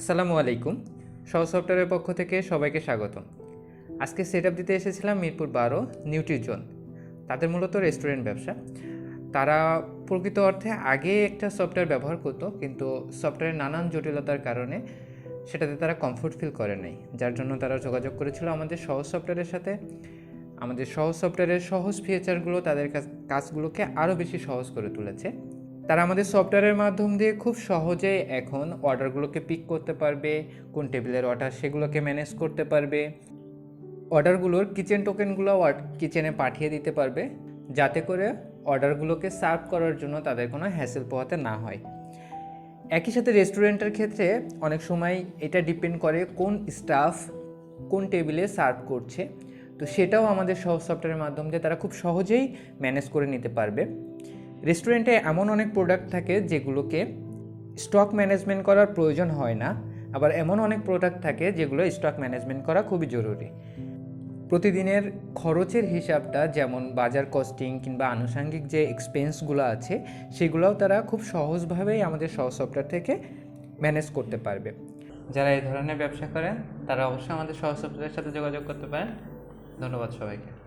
আসসালামু আলাইকুম। সহ সফটওয়্যারের পক্ষ থেকে সবাইকে স্বাগতম। আজকে সেট দিতে এসেছিলাম মিরপুর বারো নিউট্রিজন তাদের মূলত রেস্টুরেন্ট ব্যবসা। তারা প্রকৃত অর্থে আগে একটা সফটওয়্যার ব্যবহার করতো, কিন্তু সফটওয়্যারের নানান জটিলতার কারণে সেটাতে তারা কমফোর্ট ফিল করে নাই। যার জন্য তারা যোগাযোগ করেছিল আমাদের সহজ সফটওয়্যারের সাথে। আমাদের সহজ সফটওয়্যারের সহজ ফিচারগুলো তাদের কাজগুলোকে আরও বেশি সহজ করে তুলেছে। তারা আমাদের সফটওয়্যারের মাধ্যম দিয়ে খুব সহজে এখন অর্ডারগুলোকে পিক করতে পারবে, কোন টেবিলের অর্ডার সেগুলোকে ম্যানেজ করতে পারবে। অর্ডারগুলোর কিচেন টোকেনগুলো কিচেনে পাঠিয়ে দিতে পারবে, যাতে করে অর্ডারগুলোকে সার্ভ করার জন্য তাদের কোনো হ্যাসেল পোহাতে না হয়। একই সাথে রেস্টুরেন্টের ক্ষেত্রে অনেক সময় এটা ডিপেন্ড করে কোন স্টাফ কোন টেবিলে সার্ভ করছে, তো সেটাও আমাদের সহজ সফটওয়্যারের মাধ্যম দিয়ে তারা খুব সহজেই ম্যানেজ করে নিতে পারবে। রেস্টুরেন্টে এমন অনেক প্রোডাক্ট থাকে যেগুলোকে স্টক ম্যানেজমেন্ট করার প্রয়োজন হয় না, আবার এমন অনেক প্রোডাক্ট থাকে যেগুলো স্টক ম্যানেজমেন্ট করা খুবই জরুরি। প্রতিদিনের খরচের হিসাবটা যেমন বাজার কস্টিং কিংবা আনুষঙ্গিক যে এক্সপেন্সগুলো আছে, সেগুলোও তারা খুব সহজভাবেই আমাদের সহজ সফটওয়্যার থেকে ম্যানেজ করতে পারবে। যারা এই ধরনের ব্যবসা করেন, তারা অবশ্যই আমাদের সহজ সফটওয়্যারের সাথে যোগাযোগ করতে পারেন। ধন্যবাদ সবাইকে।